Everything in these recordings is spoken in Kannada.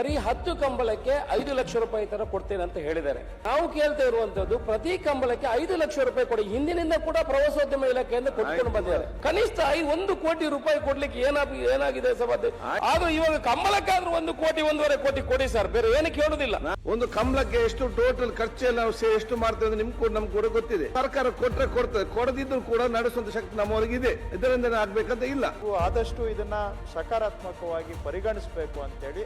ಬರೀ ಹತ್ತು ಕಂಬಳಕ್ಕೆ ಐದು ಲಕ್ಷ ರೂಪಾಯಿ ತರ ಕೊಡ್ತೇನೆ ಅಂತ ಹೇಳಿದ್ದಾರೆ. ನಾವು ಕೇಳ್ತಾ ಇರುವಂತದ್ದು ಪ್ರತಿ ಕಂಬಳಕ್ಕೆ ಐದು ಲಕ್ಷ ರೂಪಾಯಿ ಕೊಡಿ. ಹಿಂದಿನಿಂದ ಕೂಡ ಪ್ರವಾಸೋದ್ಯಮ ಇಲಾಖೆಯಿಂದ ಕೊಟ್ಕೊಂಡು ಬಂದಿದ್ದಾರೆ. ಕನಿಷ್ಠ ಐ- ಒಂದು ಕೋಟಿ ರೂಪಾಯಿ ಕೊಡ್ಲಿಕ್ಕೆ ಏನಾಗ ಏನಾಗಿದೆ ಸಭಾಧ್ಯಕ್ಷ ಆದ್ರೂ ಇವಾಗ ಕಂಬಳಕ್ಕಾದ್ರೂ ಒಂದು ಕೋಟಿ ಒಂದೂವರೆ ಕೋಟಿ ಕೊಡಿ ಸರ್. ಬೇರೆ ಏನು ಕೇಳುದಿಲ್ಲ. ಒಂದು ಕಂಬಳಕ್ಕೆ ಎಷ್ಟು ಟೋಟಲ್ ಖರ್ಚು ನಾವು ಸೇ- ಎಷ್ಟು ಮಾಡ್ತೇವೆ ನಿಮ್ ನಿಮ್ಗೆ ಕೂಡ ನಮ್ಗೆ ಕೂಡ ಗೊತ್ತಿದೆ. ಸರ್ಕಾರ ಕೊಟ್ಟರೆ ಕೊಡ್ತದೆ. ಕೊಡದಿದ್ರು ಕೂಡ ನಡೆಸುವಂತ ಶಕ್ತಿ ನಮ್ಮವರಿಗಿದೆ. ಇದೆ ಇದರಿಂದ ಆಗ್ಬೇಕಂತ ಇಲ್ಲ. ಆದಷ್ಟು ಇದನ್ನ ಸಕಾರಾತ್ಮಕವಾಗಿ ಪರಿಗಣಿಸಬೇಕು ಅಂತೇಳಿ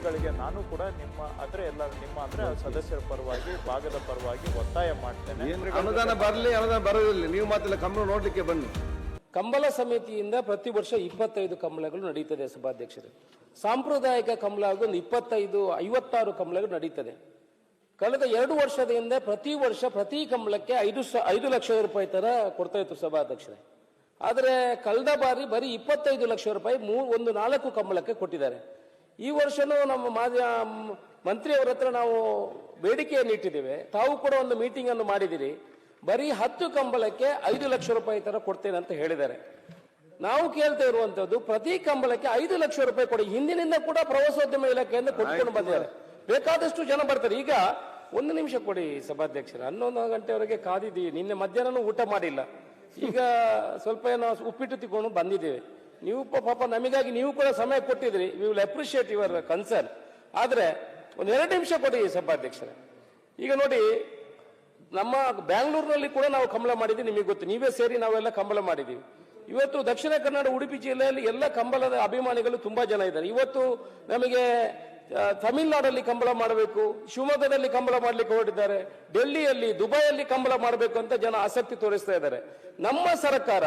ಮಂತ್ರಿಗಳಿಗೆ ನಾನು ಕೂಡ ನಿಮ್ಮ ಅಂದ್ರೆ ಎಲ್ಲ ನಿಮ್ಮ ಅಂದ್ರೆ ಸದಸ್ಯರ ಪರವಾಗಿ ಭಾಗದ ಪರವಾಗಿ ಒತ್ತಾಯ ಮಾಡ್ತೇನೆ. ಅನುದಾನ ಬರಲಿ ಅನುದಾನ ಬರೋದಿಲ್ಲ ನೀವು ಮಾತ್ರ ಕಂಬಳ ನೋಡ್ಲಿಕ್ಕೆ ಬನ್ನಿ. ಕಂಬಳ ಸಮಿತಿಯಿಂದ ಪ್ರತಿ ವರ್ಷ ಇಪ್ಪತ್ತೈದು ಕಂಬಳಗಳು ನಡೀತದೆ ಸಭಾಧ್ಯಕ್ಷರು. ಸಾಂಪ್ರದಾಯಿಕ ಕಂಬಳ ಹಾಗೂ ಒಂದು ಇಪ್ಪತ್ತೈದು ಐವತ್ತಾರು ಕಂಬಳಗಳು ನಡೀತದೆ. ಕಳೆದ ಎರಡು ವರ್ಷದಿಂದ ಪ್ರತಿ ವರ್ಷ ಪ್ರತಿ ಕಂಬಳಕ್ಕೆ ಐದು ಸ ಐದು ಲಕ್ಷ ರೂಪಾಯಿ ತರ ಕೊಡ್ತಾ ಇತ್ತು ಸಭಾಧ್ಯಕ್ಷರೇ. ಆದರೆ ಕಳೆದ ಬಾರಿ ಬರೀ ಇಪ್ಪತ್ತೈದು ಲಕ್ಷ ರೂಪಾಯಿ ಮೂ ಒಂದು ನಾಲ್ಕು ಕಂಬಳಕ್ಕೆ ಕೊಟ್ಟಿದ್ದಾರೆ. ಈ ವರ್ಷನೂ ನಮ್ಮ ಮಾಜಿ ಮಂತ್ರಿಯವರ ಹತ್ರ ನಾವು ಬೇಡಿಕೆಯನ್ನು ಇಟ್ಟಿದ್ದೇವೆ. ತಾವು ಕೂಡ ಒಂದು ಮೀಟಿಂಗ್ ಅನ್ನು ಮಾಡಿದಿರಿ ಬರೀ ಹತ್ತು ಕಂಬಳಕ್ಕೆ ಐದು ಲಕ್ಷ ರೂಪಾಯಿ ತರ ಕೊಡ್ತೇನೆ ಅಂತ ಹೇಳಿದ್ದಾರೆ. ನಾವು ಕೇಳ್ತಾ ಇರುವಂತದ್ದು ಪ್ರತಿ ಕಂಬಳಕ್ಕೆ ಐದು ಲಕ್ಷ ರೂಪಾಯಿ ಕೊಡಿ. ಹಿಂದಿನಿಂದ ಕೂಡ ಪ್ರವಾಸೋದ್ಯಮ ಇಲಾಖೆಯಿಂದ ಕೊಟ್ಕೊಂಡು ಬಂದಿದ್ದಾರೆ. ಬೇಕಾದಷ್ಟು ಜನ ಬರ್ತಾರೆ. ಈಗ ಒಂದು ನಿಮಿಷ ಕೊಡಿ ಸಭಾಧ್ಯಕ್ಷರ. ಹನ್ನೊಂದು ಗಂಟೆವರೆಗೆ ಕಾದಿದ್ದೀವಿ. ನಿನ್ನೆ ಮಧ್ಯಾಹ್ನನೂ ಊಟ ಮಾಡಿಲ್ಲ. ಈಗ ಸ್ವಲ್ಪ ಏನೋ ಉಪ್ಪಿಟ್ಟು ತಿಕೊಂಡು ಬಂದಿದ್ದೇವೆ. ನೀವು ಪಾಪ ನಮಗಾಗಿ ನೀವು ಕೂಡ ಸಮಯ ಕೊಟ್ಟಿದ್ರಿ. We will appreciate your concern ಆದರೆ ಒಂದು ಎರಡು ನಿಮಿಷ ಕೊಡಿ ಸಭಾಧ್ಯಕ್ಷರೇ. ಈಗ ನೋಡಿ, ನಮ್ಮ ಬ್ಯಾಂಗ್ಳೂರಿನಲ್ಲಿ ಕೂಡ ನಾವು ಕಂಬಳ ಮಾಡಿದ್ವಿ, ನಿಮಗೆ ಗೊತ್ತು. ನೀವೇ ಸೇರಿ ನಾವೆಲ್ಲ ಕಂಬಳ ಮಾಡಿದ್ದೀವಿ. ಇವತ್ತು ದಕ್ಷಿಣ ಕನ್ನಡ, ಉಡುಪಿ ಜಿಲ್ಲೆಯಲ್ಲಿ ಎಲ್ಲ ಕಂಬಳದ ಅಭಿಮಾನಿಗಳು ತುಂಬಾ ಜನ ಇದ್ದಾರೆ. ಇವತ್ತು ನಮಗೆ ತಮಿಳ್ನಾಡಲ್ಲಿ ಕಂಬಳ ಮಾಡಬೇಕು, ಶಿವಮೊಗ್ಗದಲ್ಲಿ ಕಂಬಳ ಮಾಡಲಿಕ್ಕೆ ಹೊರಟಿದ್ದಾರೆ, ಡೆಲ್ಲಿಯಲ್ಲಿ, ದುಬೈಯಲ್ಲಿ ಕಂಬಳ ಮಾಡಬೇಕು ಅಂತ ಜನ ಆಸಕ್ತಿ ತೋರಿಸ್ತಾ ಇದ್ದಾರೆ. ನಮ್ಮ ಸರ್ಕಾರ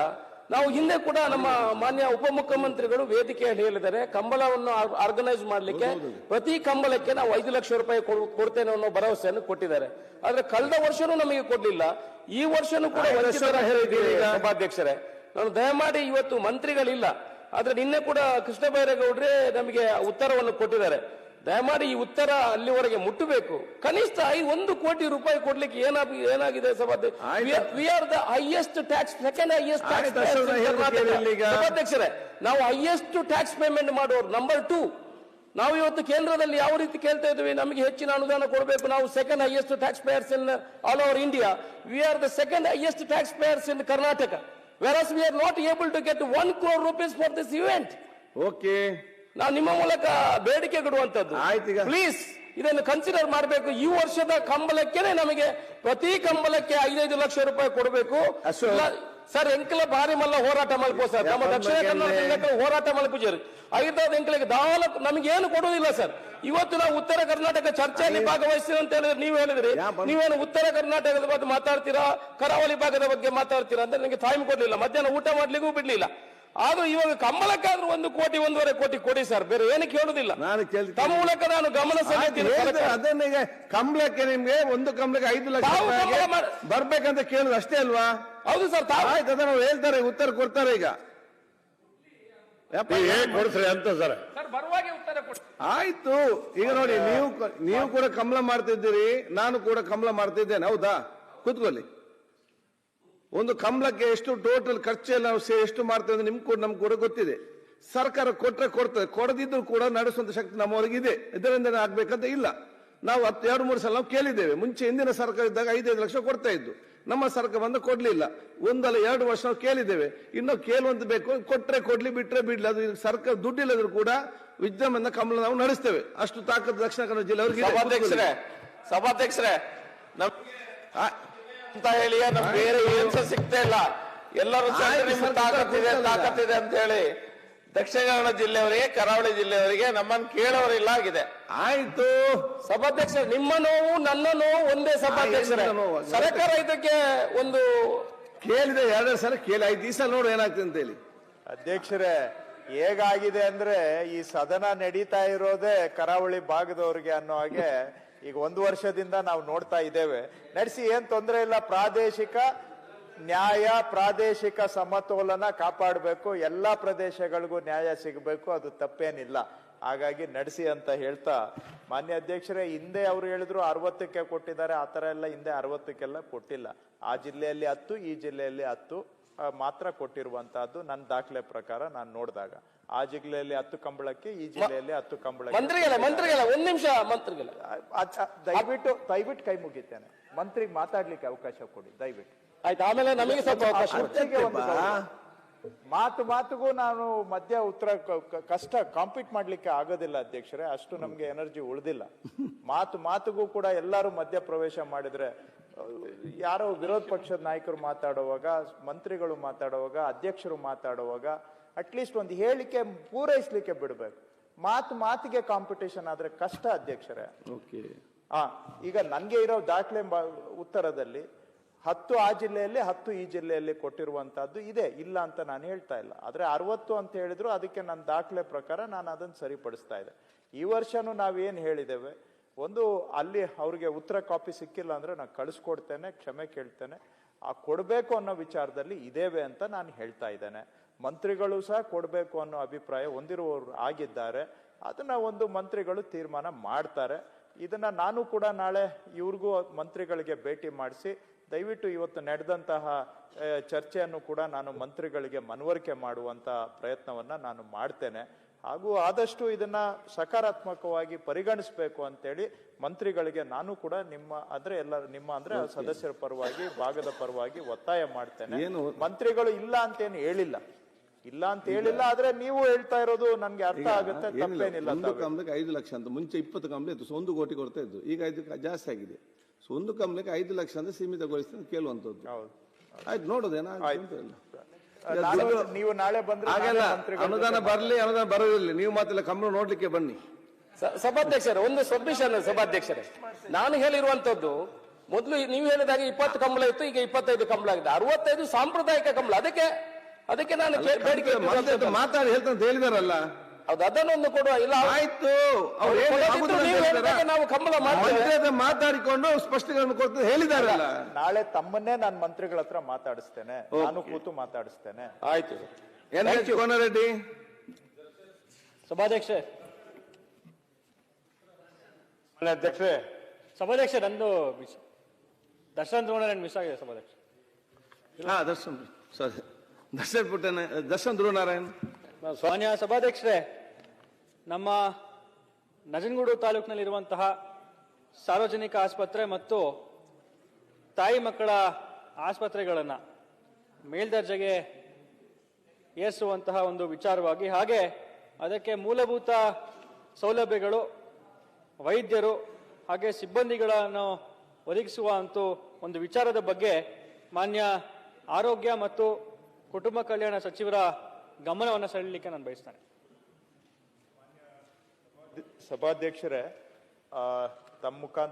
ನಾವು ಹಿಂದೆ ಕೂಡ ನಮ್ಮ ಮಾನ್ಯ ಉಪಮುಖ್ಯಮಂತ್ರಿಗಳು ವೇದಿಕೆಯಲ್ಲಿ ಹೇಳಿದ್ದಾರೆ ಕಂಬಳವನ್ನು ಆರ್ಗನೈಸ್ ಮಾಡಲಿಕ್ಕೆ ಪ್ರತಿ ಕಂಬಳಕ್ಕೆ ನಾವು ಐದು ಲಕ್ಷ ರೂಪಾಯಿ ಕೊಡ್- ಕೊಡ್ತೇನೆ ಅನ್ನೋ ಭರವಸೆಯನ್ನು ಕೊಟ್ಟಿದ್ದಾರೆ. ಆದ್ರೆ ಕಳೆದ ವರ್ಷನೂ ನಮಗೆ ಕೊಡ್ಲಿಲ್ಲ. ಈ ವರ್ಷನೂ ಕೂಡ ಉಪಾಧ್ಯಕ್ಷರೇ. ಸಭಾಧ್ಯಕ್ಷರೇ ನಾನು ದಯಮಾಡಿ ಇವತ್ತು ಮಂತ್ರಿಗಳಿಲ್ಲ. ಆದ್ರೆ ನಿನ್ನೆ ಕೂಡ ಕೃಷ್ಣ ಬೈರೇಗೌಡ್ರೆ ನಮಗೆ ಉತ್ತರವನ್ನು ಕೊಟ್ಟಿದ್ದಾರೆ. ದಯಮಾಡಿ ಈ ಉತ್ತರ ಅಲ್ಲಿವರೆಗೆ ಮುಟ್ಟಬೇಕು. ಕನಿಷ್ಠ ಐ ಒಂದು ಕೋಟಿ ರೂಪಾಯಿ ಕೊಡ್ಲಿಕ್ಕೆ ಏನಾಗಿ ಏನಾಗಿದೆ. We are the highest tax second highest. ಸಭಾಧ್ಯಕ್ಷರೇ ನಾವು ಹೈಯೆಸ್ಟ್ ಟ್ಯಾಕ್ಸ್ ಪೇಮೆಂಟ್ ಮಾಡೋರು ನಂಬರ್ ಟೂ ನಾವು ಇವತ್ತು ಕೇಂದ್ರದಲ್ಲಿ ಯಾವ ರೀತಿ ಕೇಳ್ತಾ ಇದ್ವಿ ನಮಗೆ ಹೆಚ್ಚಿನ ಅನುದಾನ ಕೊಡಬೇಕು. ನಾವು second highest tax payers in all over India we are the second highest tax payers in Karnataka versus we are not able to get one crore rupees for this event okay ನಾವು ನಿಮ್ಮ ಮೂಲಕ ಬೇಡಿಕೆ ಕೊಡುವಂತದ್ದು ಆಯ್ತು. ಪ್ಲೀಸ್ ಇದನ್ನು ಕನ್ಸಿಡರ್ ಮಾಡಬೇಕು. ಈ ವರ್ಷದ ಕಂಬಳಕ್ಕೆ ನಮಗೆ ಪ್ರತಿ ಕಂಬಳಕ್ಕೆ ಐದೈದು ಲಕ್ಷ ರೂಪಾಯಿ ಕೊಡಬೇಕು. ಸರ್ ಎಂಕಲ ಬಾರಿ ಮಲ್ಲ ಹೋರಾಟ ಮಲ್ಪೋ ಸರ್. ನಮ್ಮ ದಕ್ಷಿಣ ಕನ್ನಡ ಹೋರಾಟ ಮಲ್ಪುಜರು ಐದಾದ ಎಂಕಲಿಗೆ ದಾಲ ನಮಗೆ ಏನು ಕೊಡುವುದಿಲ್ಲ ಸರ್. ಇವತ್ತು ನಾವು ಉತ್ತರ ಕರ್ನಾಟಕ ಚರ್ಚೆಯಲ್ಲಿ ಭಾಗವಹಿಸ್ತೀವಿ ಅಂತ ಹೇಳಿದ್ರೆ ನೀವು ಹೇಳಿದ್ರಿ. ನೀವೇನು ಉತ್ತರ ಕರ್ನಾಟಕದ ಬಗ್ಗೆ ಮಾತಾಡ್ತೀರಾ? ಕರಾವಳಿ ಭಾಗದ ಬಗ್ಗೆ ಮಾತಾಡ್ತೀರಾ ಅಂತ ನನಗೆ ಟೈಮ್ ಕೊಡ್ಲಿಲ್ಲ. ಮಧ್ಯಾಹ್ನ ಊಟ ಮಾಡ್ಲಿಕ್ಕೂ ಬಿಡ್ಲಿಲ್ಲ. ಆದ್ರೂ ಇವಾಗ ಕಂಬಳಕ್ಕಾದ್ರೂ ಒಂದು ಕೋಟಿ ಒಂದೂವರೆ ಕೋಟಿ ಕೊಡಿ ಸರ್. ಬೇರೆ ಏನು ಕೇಳುದಿಲ್ಲ. ನಾನು ಕೇಳಿ ತಮ್ಮ ಮೂಲಕ ನಾನು ಗಮನ ಸೆಳೆಯುತ್ತೀನಿ ಸರ್ಕಾರ. ಅದನ್ನ ಈಗ ಕಂಬಳಕ್ಕೆ ನಿಮ್ಗೆ ಒಂದು ಕಂಬಳಕ್ಕೆ ಐದು ಲಕ್ಷ ತಾವು ರೂಪಾಯಿಗೆ ಕಂಬಳ ಮಾಡ್- ಬರ್ಬೇಕಂತ ಕೇಳುದು ಅಷ್ಟೇ ಅಲ್ವಾ? ಹೌದು ಸರ್ ತಾವು ಆಯ್ತು ಅದನ್ನ ಅವ್ರು ಹೇಳ್ತಾರೆ ಉತ್ತರ ಕೊಡ್ತಾರೆ ಈಗ. ಅಂತ ಸರ್. ಸರ್ ಬರುವಾಗೆ ಉತ್ತರ ಕೊಡಿ ಆಯ್ತು ಈಗ ನೋಡಿ ನೀವು ಕ- ನೀವು ಕೂಡ ಕಂಬಳ ಮಾಡ್ತಿದ್ದೀರಿ ನಾನು ಕೂಡ ಕಂಬಳ ಮಾಡ್ತಿದ್ದೇನೆ ಹೌದಾ? ಕೂತ್ಕೊಳ್ಳಿ. ಒಂದು ಕಂಬಳಕ್ಕೆ ಎಷ್ಟು ಟೋಟಲ್ ಖರ್ಚು ಎಲ್ಲ ನಾವು ಎಷ್ಟು ಮಾಡ್ತೇವೆ ಅಂದ್ರೆ ನಿಮ್ಗೆ ಕೂಡ ನಮ್ಗೆ ಕೂಡ ಗೊತ್ತಿದೆ. ಸರ್ಕಾರ ಕೊಟ್ಟರೆ ಕೊಡ್ತದೆ. ಕೊಡದಿದ್ರು ಕೂಡ ನಡೆಸುವಂತ ಶಕ್ತಿ ನಮ್ಮವರಿಗೆ ಇದೆ. ಇದರಿಂದ ಆಗ್ಬೇಕಂತ ಇಲ್ಲ. ನಾವು ಹತ್ತು ಎರಡು ಮೂರು ಸಲ ನಾವು ಕೇಳಿದ್ದೇವೆ. ಮುಂಚೆ ಹಿಂದಿನ ಸರ್ಕಾರ ಇದ್ದಾಗ ಐದೈದು ಲಕ್ಷ ಕೊಡ್ತಾ ಇದ್ದು. ನಮ್ಮ ಸರ್ಕಾರ ಬಂದು ಕೊಡ್ಲಿಲ್ಲ. ಒಂದಲ್ಲ ಎರಡು ವರ್ಷ ನಾವು ಕೇಳಿದ್ದೇವೆ. ಇನ್ನು ಕೇಳುವಂತ ಬೇಕು ಕೊಟ್ಟರೆ ಕೊಡ್ಲಿ ಬಿಟ್ಟರೆ ಬಿಡ್ಲಿ. ಅದು ಸರ್ಕಾರ ದುಡ್ಡಿಲ್ಲದ್ರು ಕೂಡ ವಿದ್ಯಮಾನ ಕಂಬಳ ನಾವು ನಡೆಸ್ತೇವೆ. ಅಷ್ಟು ತಾಕತ್ತು ದಕ್ಷಿಣ ಕನ್ನಡ ಜಿಲ್ಲೆ ಅವರಿಗೆ ಸಭಾಧ್ಯಕ್ಷರೇ ಸಭಾಧ್ಯಕ್ಷರೇ ನಮ್ಗೆ ಅಂತ ಹೇಳಿ ನಮ್ ಬೇರೆ ಏನ್ ಸಹ ಸಿಗ್ತಾ ಇಲ್ಲ. ಎಲ್ಲರೂ ನಿಮ್ಗೆ ತಾಕತ್ತಿದೆ. ತಾಕತ್ತಿದೆ ಅಂತ ಹೇಳಿ ದಕ್ಷಿಣ ಕನ್ನಡ ಜಿಲ್ಲೆಯವರಿಗೆ ಕರಾವಳಿ ಜಿಲ್ಲೆಯವರಿಗೆ ನಮ್ಮನ್ನು ಕೇಳೋರಿಲ್ಲ ಆಗಿದೆ. ಆಯ್ತು. ಸಭಾಧ್ಯಕ್ಷ ನಿಮ್ಮ ನೋವು ನನ್ನ ನೋವು ಒಂದೇ ಸಭಾಧ್ಯಕ್ಷರೇ. ಸರ್ಕಾರ ಇದಕ್ಕೆ ಒಂದು ಕೇಳಿದೆ ಎರಡೆರಡು ಸಲ ಕೇಳಿ. ಐದು ದಿವಸ ನೋಡು ಏನಾಗ್ತದೆ ಅಂತ ಹೇಳಿ. ಅಧ್ಯಕ್ಷರೇ ಹೇಗಾಗಿದೆ ಅಂದ್ರೆ ಈ ಸದನ ನಡೀತಾ ಇರೋದೇ ಕರಾವಳಿ ಭಾಗದವ್ರಿಗೆ ಅನ್ನೋ ಹಾಗೆ ಈಗ ಒಂದು ವರ್ಷದಿಂದ ನಾವು ನೋಡ್ತಾ ಇದ್ದೇವೆ. ನಡೆಸಿ, ಏನ್ ತೊಂದರೆ ಇಲ್ಲ. ಪ್ರಾದೇಶಿಕ ನ್ಯಾಯ, ಪ್ರಾದೇಶಿಕ ಸಮತೋಲನ ಕಾಪಾಡಬೇಕು. ಎಲ್ಲ ಪ್ರದೇಶಗಳಿಗೂ ನ್ಯಾಯ ಸಿಗಬೇಕು. ಅದು ತಪ್ಪೇನಿಲ್ಲ. ಹಾಗಾಗಿ ನಡೆಸಿ ಅಂತ ಹೇಳ್ತಾ, ಮಾನ್ಯ ಅಧ್ಯಕ್ಷರೇ, ಹಿಂದೆ ಅವರು ಹೇಳಿದ್ರು ಅರವತ್ತಕ್ಕೆ ಕೊಟ್ಟಿದ್ದಾರೆ. ಆ ಥರ ಎಲ್ಲ ಹಿಂದೆ ಅರವತ್ತಕ್ಕೆಲ್ಲ ಕೊಟ್ಟಿಲ್ಲ. ಆ ಜಿಲ್ಲೆಯಲ್ಲಿ ಹತ್ತು, ಈ ಜಿಲ್ಲೆಯಲ್ಲಿ ಹತ್ತು. ಮಾತ್ರ ಕೊಟ್ಟಿರುವಂತಹದ್ದು ನನ್ನ ದಾಖಲೆ ಪ್ರಕಾರ ನಾನು ನೋಡಿದಾಗ. ಆ ಜಿಲ್ಲೆಯಲ್ಲಿ ಹತ್ತು ಕಂಬಳಕ್ಕೆ ಈ ಜಿಲ್ಲೆಯಲ್ಲಿ ಹತ್ತು ಕಂಬಳಕ್ಕೆ ಮಂತ್ರಿಗಳ ಮಂತ್ರಿಗಳ ಒಂದ್ ನಿಮಿಷ ಮಂತ್ರಿಗಳ. ದಯವಿಟ್ಟು ದಯವಿಟ್ಟು ಕೈ ಮುಗಿತೇನೆ. ಮಂತ್ರಿಗೆ ಮಾತಾಡ್ಲಿಕ್ಕೆ ಅವಕಾಶ ಕೊಡಿ ದಯವಿಟ್ಟು. ಆಯ್ತು ಆಮೇಲೆ ನಮಗೆ ಸ್ವಲ್ಪ ಅವಕಾಶ. ಮಾತು ಮಾತುಗೂ ನಾನು ಮಧ್ಯ ಉತ್ತರ ಕಷ್ಟ ಕಾಂಪೀಟ್ ಮಾಡ್ಲಿಕ್ಕೆ ಆಗೋದಿಲ್ಲ ಅಧ್ಯಕ್ಷರೇ. ಅಷ್ಟು ನಮ್ಗೆ ಎನರ್ಜಿ ಉಳಿದಿಲ್ಲ. ಮಾತು ಮಾತುಗೂ ಕೂಡ ಎಲ್ಲರೂ ಮಧ್ಯ ಪ್ರವೇಶ ಮಾಡಿದ್ರೆ ಯಾರೋ ವಿರೋಧ ಪಕ್ಷದ ನಾಯಕರು ಮಾತಾಡುವಾಗ ಮಂತ್ರಿಗಳು ಮಾತಾಡುವಾಗ ಅಧ್ಯಕ್ಷರು ಮಾತಾಡುವಾಗ ಅಟ್ಲೀಸ್ಟ್ ಒಂದು ಹೇಳಿಕೆ ಪೂರೈಸಲಿಕ್ಕೆ ಬಿಡಬೇಕು. ಮಾತು ಮಾತಿಗೆ ಕಾಂಪಿಟೇಷನ್ ಆದ್ರೆ ಕಷ್ಟ ಅಧ್ಯಕ್ಷರೇ. ಓಕೆ. ಆ ಈಗ ನನಗೆ ಇರೋ ದಾಖಲೆ ಉತ್ತರದಲ್ಲಿ ಹತ್ತು ಆ ಜಿಲ್ಲೆಯಲ್ಲಿ ಹತ್ತು ಈ ಜಿಲ್ಲೆಯಲ್ಲಿ ಕೊಟ್ಟಿರುವಂತಹದ್ದು ಇದೆ ಇಲ್ಲ ಅಂತ ನಾನು ಹೇಳ್ತಾ ಇಲ್ಲ. ಆದ್ರೆ ಅರವತ್ತು ಅಂತ ಹೇಳಿದ್ರು ಅದಕ್ಕೆ ನನ್ನ ದಾಖಲೆ ಪ್ರಕಾರ ನಾನು ಅದನ್ನು ಸರಿಪಡಿಸ್ತಾ ಇದ್ದೆ. ಈ ವರ್ಷನೂ ನಾವೇನು ಹೇಳಿದ್ದೇವೆ? ಒಂದು ಅಲ್ಲಿ ಅವ್ರಿಗೆ ಉತ್ತರ ಕಾಪಿ ಸಿಕ್ಕಿಲ್ಲ ಅಂದ್ರೆ ನಾನು ಕಳಿಸ್ಕೊಡ್ತೇನೆ, ಕ್ಷಮೆ ಕೇಳ್ತೇನೆ. ಆ ಕೊಡಬೇಕು ಅನ್ನೋ ವಿಚಾರದಲ್ಲಿ ಇದೇವೆ ಅಂತ ನಾನು ಹೇಳ್ತಾ ಇದ್ದೇನೆ. ಮಂತ್ರಿಗಳು ಸಹ ಕೊಡಬೇಕು ಅನ್ನೋ ಅಭಿಪ್ರಾಯ ಹೊಂದಿರುವವರು ಆಗಿದ್ದಾರೆ. ಅದನ್ನ ಒಂದು ಮಂತ್ರಿಗಳು ತೀರ್ಮಾನ ಮಾಡ್ತಾರೆ. ಇದನ್ನ ನಾನು ಕೂಡ ನಾಳೆ ಇವ್ರಿಗೂ ಮಂತ್ರಿಗಳಿಗೆ ಭೇಟಿ ಮಾಡಿಸಿ, ದಯವಿಟ್ಟು ಇವತ್ತು ನಡೆದಂತಹ ಚರ್ಚೆಯನ್ನು ಕೂಡ ನಾನು ಮಂತ್ರಿಗಳಿಗೆ ಮನವರಿಕೆ ಮಾಡುವಂತ ಪ್ರಯತ್ನವನ್ನ ನಾನು ಮಾಡ್ತೇನೆ. ಹಾಗೂ ಆದಷ್ಟು ಇದನ್ನ ಸಕಾರಾತ್ಮಕವಾಗಿ ಪರಿಗಣಿಸಬೇಕು ಅಂತೇಳಿ ಮಂತ್ರಿಗಳಿಗೆ ನಾನು ಕೂಡ ನಿಮ್ಮ ಅಂದ್ರೆ ಎಲ್ಲ ನಿಮ್ಮ ಅಂದ್ರೆ ಸದಸ್ಯರ ಪರವಾಗಿ ಭಾಗದ ಪರವಾಗಿ ಒತ್ತಾಯ ಮಾಡ್ತೇನೆ. ಏನು? ಮಂತ್ರಿಗಳು ಇಲ್ಲ ಅಂತೇನು ಹೇಳಿಲ್ಲ. ಇಲ್ಲ ಅಂತ ಹೇಳಿಲ್ಲ ಆದ್ರೆ ನೀವು ಹೇಳ್ತಾ ಇರೋದು ನನ್ಗೆ ಅರ್ಥ ಆಗುತ್ತೆ ಏನಿಲ್ಲ ತಪ್ಪೇನಿಲ್ಲ ಒಂದು. ಕಂಬಳಕ್ಕೆ ಐದು ಲಕ್ಷ ಅಂತ ಮುಂಚೆ ಇಪ್ಪತ್ತು ಕಂಬಳ ಇತ್ತು ಒಂದು ಕೋಟಿ ಕೊಡ್ತಾ ಇದ್ದು ಈಗ ಐದು ಜಾಸ್ತಿ ಆಗಿದೆ. ಸೊ ಒಂದು ಕಂಬಳಕ್ಕೆ ಐದು ಲಕ್ಷ ಅಂತ ಸೀಮಿತಗೊಳಿಸ್ತೀನಿ ಕೇಳುವಂತದ್ದು ಆಯ್ತು ನೋಡೋದು ನೀವು ನಾಳೆ ಬಂದ್ರೆ ಅನುದಾನ ಬರಲಿ ಅನುದಾನ ಬರೋದಿಲ್ಲ. ನೀವು ಮಾತ್ರ ಕಂಬಳ ನೋಡ್ಲಿಕ್ಕೆ ಬನ್ನಿ. ಸ- ಸಭಾಧ್ಯಕ್ಷರೇ ಒಂದು ಸಬ್ಮಿಷನ್ ಸಭಾಧ್ಯಕ್ಷರೇ. ನಾನು ಹೇಳಿರುವಂತದ್ದು ಮೊದಲು ನೀವು ಹೇಳಿದಾಗ ಇಪ್ಪತ್ತು ಕಂಬಳ ಇತ್ತು ಈಗ ಇಪ್ಪತ್ತೈದು ಕಂಬಳ ಆಗಿದೆ. ಅರವತ್ತೈದು ಸಾಂಪ್ರದಾಯಿಕ ಕಂಬಳ. ಅದಕ್ಕೆ ಅದಕ್ಕೆ ನಾನು ಬೇಡಿಕೆ. ಮಾತಾಡಿ ಹೇಳ್ತಂತ ಹೇಳಿದಾರಲ್ಲ ಹೌದು ಅದನ್ನೊಂದು ಕೊಡುವ. ಇಲ್ಲ ಆಯ್ತು. ಅವ್ರು ಅವ್ರು ಏನು ಕೊಡದಿದ್ರು ಆಗುದಿಲ್ಲ ಅಂತ ನೀವು ಹೇಳ್ತಾರಾ? ಹೇಳಿದಾಗ ನಾವು ಕಂಬಳ ಮಾಡ್ತೇವೆ. ಮಂತ್ರಿ ಹತ್ರ ಮಾತಾಡಿಕೊಂಡು ಸ್ಪಷ್ಟಗಳನ್ನು ಕೊಡ್ತಾರೆ ಹೇಳಿದಾರಲ್ಲ. ನಾಳೆ ತಮ್ಮನ್ನೇ ನಾನು ಮಂತ್ರಿಗಳ ಹತ್ರ ಮಾತಾಡಿಸ್ತೇನೆ. ನಾನು ಕೂತು ಮಾತಾಡಿಸ್ತೇನೆ. ಆಯ್ತು. ಏನ್ ಕೋನರೆಡ್ಡಿ? ಸಭಾಧ್ಯಕ್ಷ. ಅಧ್ಯಕ್ಷರೇ ಸಭಾಧ್ಯಕ್ಷ ನಂದು ಮಿಸ್ ದರ್ಶನ್ ದ್ರೋಣ ಮಿಸ್ ಆಗಿದೆ ಸಭಾಧ್ಯಕ್ಷ? ಹಾ ದರ್ಶನ್. ಸರಿ. ದರ್ಶನ್ ಪುಟ್ಟನ ದರ್ಶನ್ ಧ್ರುವನಾರಾಯಣ್ ಮಾನ್ಯ ಸಭಾಧ್ಯಕ್ಷರೇ, ನಮ್ಮ ನಜನ್ಗೂಡು ತಾಲೂಕಿನಲ್ಲಿರುವಂತಹ ಸಾರ್ವಜನಿಕ ಆಸ್ಪತ್ರೆ ಮತ್ತು ತಾಯಿ ಮಕ್ಕಳ ಆಸ್ಪತ್ರೆಗಳನ್ನು ಮೇಲ್ದರ್ಜೆಗೆ ಏರಿಸುವಂತಹ ಒಂದು ವಿಚಾರವಾಗಿ, ಹಾಗೆ ಅದಕ್ಕೆ ಮೂಲಭೂತ ಸೌಲಭ್ಯಗಳು, ವೈದ್ಯರು ಹಾಗೆ ಸಿಬ್ಬಂದಿಗಳನ್ನು ಒದಗಿಸುವ ಅಂತೂ ಒಂದು ವಿಚಾರದ ಬಗ್ಗೆ ಮಾನ್ಯ ಆರೋಗ್ಯ ಮತ್ತು ಕುಟುಂಬ ಕಲ್ಯಾಣ ಸಚಿವರ ಗಮನವನ್ನು ಸೆಳೆಯಲಿಕ್ಕೆ ನಾನು ಬಯಸ್ತೇನೆ. ಸಭಾಧ್ಯಕ್ಷರೇ ತಮ್ಮ ಮುಖಾಂತರ